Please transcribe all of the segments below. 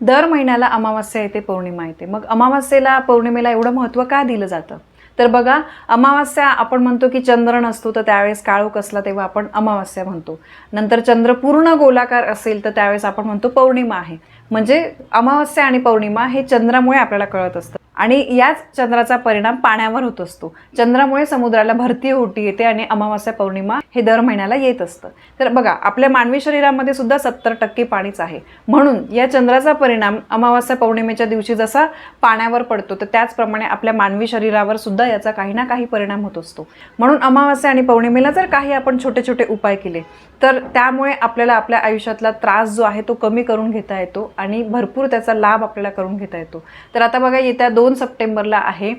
दर महिन्याला अमावस्या येते पौर्णिमा येते. मग अमावास्येला पौर्णिमेला एवढं महत्त्व का दिलं जातं? तर बघा अमावास्या आपण म्हणतो की चंद्र नसतो तर त्यावेळेस काळोख हो असला तेव्हा आपण अमावस्या म्हणतो. नंतर चंद्र पूर्ण गोलाकार असेल तर त्यावेळेस आपण म्हणतो पौर्णिमा आहे. म्हणजे अमावास्या आणि पौर्णिमा हे चंद्रामुळे आपल्याला कळत असतं. आणि याच चंद्राचा परिणाम पाण्यावर होत असतो. चंद्रामुळे समुद्राला भरती होटी येते आणि अमावस्या पौर्णिमा हे दर महिन्याला येत असतं. तर बघा आपल्या मानवी शरीरामध्ये सुद्धा सत्तर टक्के पाणीच आहे. म्हणून या चंद्राचा परिणाम अमावास्या पौर्णिमेच्या दिवशी जसा पाण्यावर पडतो तर त्याचप्रमाणे आपल्या मानवी शरीरावर सुद्धा याचा काही ना काही परिणाम होत असतो. म्हणून अमावास्या आणि पौर्णिमेला जर काही आपण छोटे छोटे उपाय केले तर त्यामुळे आपल्याला आपल्या आयुष्यातला त्रास जो आहे तो कमी करून घेता येतो आणि भरपूर त्याचा लाभ आपल्याला करून घेता येतो. तर आता बघा येत्या दोन सप्टेंबरला आहे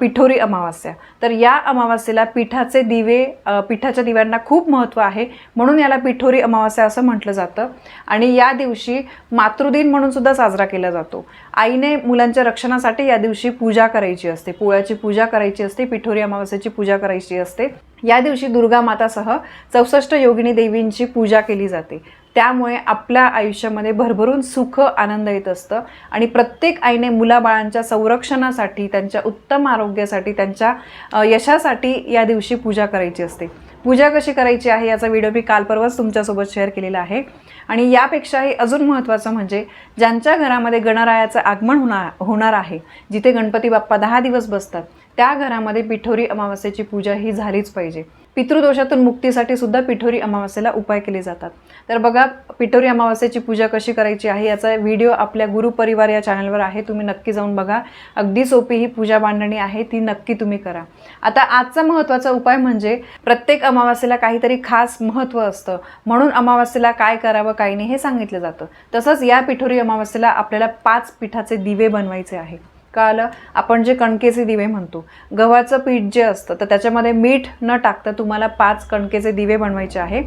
पिठोरी अमावास्या. तर या अमावास्येला पिठाचे दिवे पिठाच्या दिव्यांना खूप महत्त्व आहे. म्हणून याला पिठोरी अमावास्या असं म्हटलं जातं. आणि या दिवशी मातृदिन म्हणून सुद्धा साजरा केला जातो. आईने मुलांच्या रक्षणासाठी या दिवशी पूजा करायची असते. पोळ्याची पूजा करायची असते पिठोरी अमावास्याची पूजा करायची असते. या दिवशी दुर्गा मातासह चौसष्ट योगिनी देवींची पूजा केली जाते. त्यामुळे आपल्या आयुष्यामध्ये भरभरून सुख आनंद येत असतं. आणि प्रत्येक आईने मुलाबाळांच्या संरक्षणासाठी त्यांच्या उत्तम आरोग्यासाठी त्यांच्या यशासाठी या दिवशी पूजा करायची असते. पूजा कशी करायची आहे याचा व्हिडिओ मी काल परवाच तुमच्यासोबत शेअर केलेला आहे. आणि यापेक्षाही अजून महत्त्वाचं म्हणजे ज्यांच्या घरामध्ये गणरायाचं आगमन होणार होणार आहे जिथे गणपती बाप्पा दहा दिवस बसतात त्या घरामध्ये पिठोरी अमावस्येची पूजा ही झालीच पाहिजे. पितृदोषातून मुक्तीसाठी सुद्धा पिठोरी अमावास्येला उपाय केले जातात. तर बघा पिठोरी अमावास्येची पूजा कशी करायची आहे याचा व्हिडिओ आपल्या गुरुपरिवार या चॅनलवर आहे. तुम्ही नक्की जाऊन बघा. अगदी सोपी ही पूजा बांधणी आहे ती नक्की तुम्ही करा. आता आजचा महत्त्वाचा उपाय म्हणजे प्रत्येक अमावास्येला काहीतरी खास महत्त्व असतं. म्हणून अमावास्येला काय करावं काही नाही हे सांगितलं जातं. तसंच या पिठोरी अमावास्येला आपल्याला पाच पिठाचे दिवे बनवायचे आहे कळालं आपण जे कणकेचे दिवे म्हणतो गव्हाचं पीठ जे असतं तर त्याच्यामध्ये मीठ न टाकता तुम्हाला पाच कणकेचे दिवे बनवायचे आहे.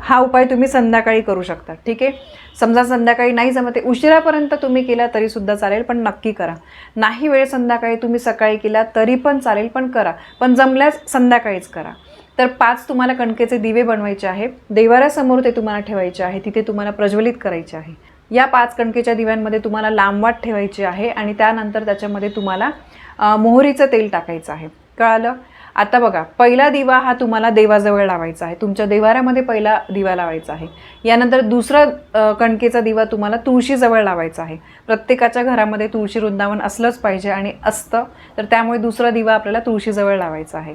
हा उपाय तुम्ही संध्याकाळी करू शकता ठीक आहे? समजा संध्याकाळी नाही जमते उशिरापर्यंत तुम्ही केला तरीसुद्धा चालेल पण नक्की करा. नाही वेळ संध्याकाळी तुम्ही सकाळी केला तरी पण चालेल पण करा. पण जमल्यास संध्याकाळीच करा. तर पाच तुम्हाला कणकेचे दिवे बनवायचे आहे देवाऱ्यासमोर ते तुम्हाला ठेवायचे आहे तिथे तुम्हाला प्रज्वलित करायचे आहे. या पाच कणकेच्या दिव्यांमध्ये तुम्हाला लांबवाट ठेवायची आहे आणि त्यानंतर त्याच्यामध्ये तुम्हाला मोहरीचं तेल टाकायचं आहे. कळालं? आता बघा पहिला दिवा हा तुम्हाला देवाजवळ लावायचा आहे. तुमच्या देवाऱ्यामध्ये पहिला दिवा लावायचा आहे. यानंतर दुसरा कणकेचा दिवा तुम्हाला तुळशीजवळ लावायचा आहे. प्रत्येकाच्या घरामध्ये तुळशी वृंदावन असलंच पाहिजे आणि असतं तर त्यामुळे दुसरा दिवा आपल्याला तुळशीजवळ लावायचा आहे.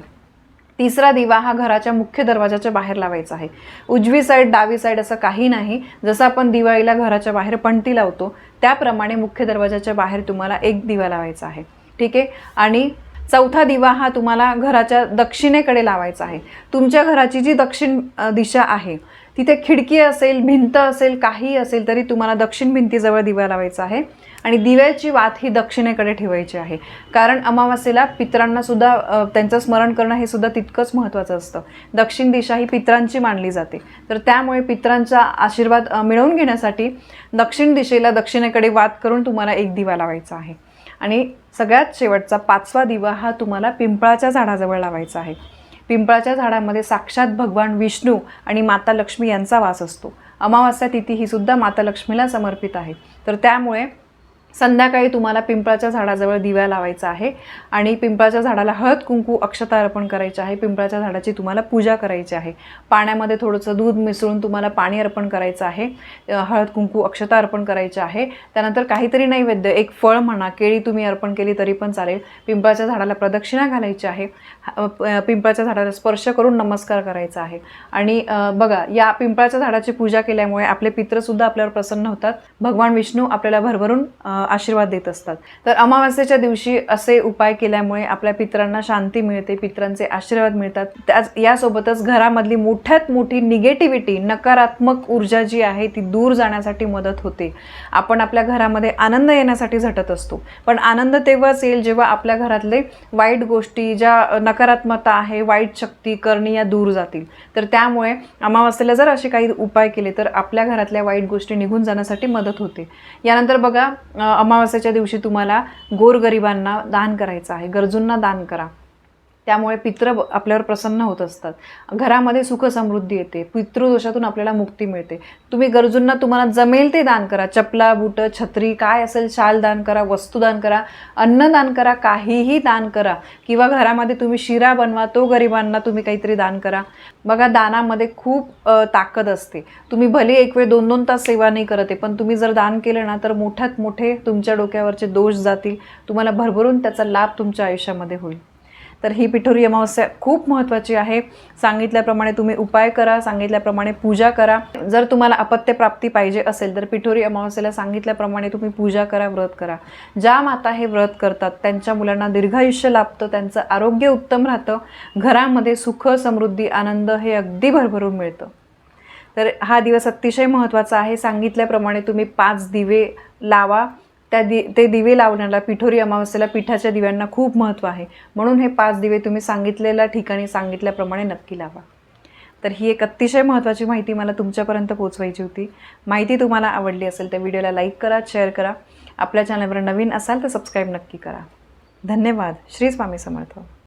तिसरा दिवा हा घराच्या मुख्य दरवाजाच्या बाहेर लावायचा आहे. उजवी साईड डावी साईड असं काही नाही. जसं आपण दिवाळीला घराच्या बाहेर पणती लावतो त्याप्रमाणे मुख्य दरवाजाच्या बाहेर तुम्हाला एक दिवा लावायचा आहे. ठीक आहे? आणि चौथा दिवा हा तुम्हाला घराच्या दक्षिणेकडे लावायचा आहे. तुमच्या घराची जी दक्षिण दिशा आहे तिथे खिडकी असेल भिंत असेल काही असेल तरी तुम्हाला दक्षिण भिंतीजवळ दिवा लावायचा आहे. आणि दिव्याची वात ही दक्षिणेकडे ठेवायची आहे. कारण अमावास्येला पितरांना सुद्धा त्यांचं स्मरण करणं हे सुद्धा तितकंच महत्त्वाचं असतं. दक्षिण दिशा ही पितरांची मानली जाते. तर त्यामुळे पितरांचा आशीर्वाद मिळवून घेण्यासाठी दक्षिण दिशेला दक्षिणेकडे वात करून तुम्हाला एक दिवा लावायचा आहे. आणि सगळ्यात शेवटचा पाचवा दिवा हा तुम्हाला पिंपळाच्या झाडाजवळ लावायचा आहे. पिंपळाच्या झाडामध्ये साक्षात भगवान विष्णू आणि माता लक्ष्मी यांचा वास असतो. अमावास्या तिथी ही सुद्धा माता लक्ष्मीला समर्पित आहे. तर त्यामुळे संध्याकाळी तुम्हाला पिंपळाच्या झाडाजवळ दिव्या लावायचा आहे आणि पिंपळाच्या झाडाला हळद कुंकू अक्षता अर्पण करायचे आहे. पिंपळाच्या झाडाची तुम्हाला पूजा करायची आहे. पाण्यामध्ये थोडंसं दूध मिसळून तुम्हाला पाणी अर्पण करायचं आहे. हळद कुंकू अक्षता अर्पण करायचे आहे. त्यानंतर काहीतरी नैवेद्य एक फळ म्हणा केळी तुम्ही अर्पण केली तरी पण चालेल. पिंपळाच्या झाडाला प्रदक्षिणा घालायची आहे. पिंपळाच्या झाडाला स्पर्श करून नमस्कार करायचा आहे. आणि बघा या पिंपळाच्या झाडाची पूजा केल्यामुळे आपले पित्रसुद्धा आपल्यावर प्रसन्न होतात. भगवान विष्णू आपल्याला भरभरून आशीर्वाद देत असतात. तर अमावास्येच्या दिवशी असे उपाय केल्यामुळे आपल्या पित्रांना शांती मिळते पित्रांचे आशीर्वाद मिळतात. त्याच यासोबतच घरामधली मोठ्यात मोठी निगेटिव्हिटी नकारात्मक ऊर्जा जी आहे ती दूर जाण्यासाठी मदत होते. आपण आपल्या घरामध्ये आनंद येण्यासाठी झटत असतो. पण आनंद तेव्हाच येईल जेव्हा आपल्या घरातले वाईट गोष्टी ज्या नकारात्मकता आहे वाईट शक्ती करणी या दूर जातील. तर त्यामुळे अमावास्येला जर असे काही उपाय केले तर आपल्या घरातल्या वाईट गोष्टी निघून जाण्यासाठी मदत होते. यानंतर बघा अमावास्याच्या दिवशी तुम्हाला गोरगरिबांना दान करायचं आहे. गरजूंना दान करा. त्यामुळे पित्र ब- आपल्यावर प्रसन्न होत असतात. घरामध्ये सुख समृद्धी येते. पितृदोषातून आपल्याला मुक्ती मिळते. तुम्ही गरजूंना तुम्हाला जमेल ते दान करा. चपला बुटं छत्री काय असेल शाल दान करा वस्तू दान करा अन्न दान करा काहीही दान करा. किंवा घरामध्ये तुम्ही शिरा बनवा तो गरिबांना तुम्ही काहीतरी दान करा. बघा दानामध्ये खूप ताकद असते. तुम्ही भले एक वेळ दोन दोन तास सेवा नाही करत आहे पण तुम्ही जर दान केलं ना तर मोठ्यात मोठे तुमच्या डोक्यावरचे दोष जातील. तुम्हाला भरभरून त्याचा लाभ तुमच्या आयुष्यामध्ये होईल. तर ही पिठोरी अमावस्या खूप महत्त्वाची आहे. सांगितल्याप्रमाणे तुम्ही उपाय करा सांगितल्याप्रमाणे पूजा करा. जर तुम्हाला अपत्यप्राप्ती पाहिजे असेल तर पिठोरी अमावस्येला सांगितल्याप्रमाणे तुम्ही पूजा करा व्रत करा. ज्या माता हे व्रत करतात त्यांच्या मुलांना दीर्घायुष्य लाभतं त्यांचं आरोग्य उत्तम राहतं घरामध्ये सुख समृद्धी आनंद हे अगदी भरभरून मिळतं. तर हा दिवस अतिशय महत्त्वाचा आहे. सांगितल्याप्रमाणे तुम्ही पाच दिवे लावा. त्या दि ते दिवे लावण्याला पिठोरी अमावस्येला पिठाच्या दिव्यांना खूप महत्त्व आहे. म्हणून हे पाच दिवे तुम्ही सांगितलेल्या ठिकाणी सांगितल्याप्रमाणे नक्की लावा. तर ही एक अतिशय महत्त्वाची माहिती मला तुमच्यापर्यंत पोचवायची होती. माहिती तुम्हाला आवडली असेल तर व्हिडिओला लाईक करा शेअर करा. आपल्या चॅनलवर नवीन असाल तर सबस्क्राईब नक्की करा. धन्यवाद. श्री स्वामी समर्थ.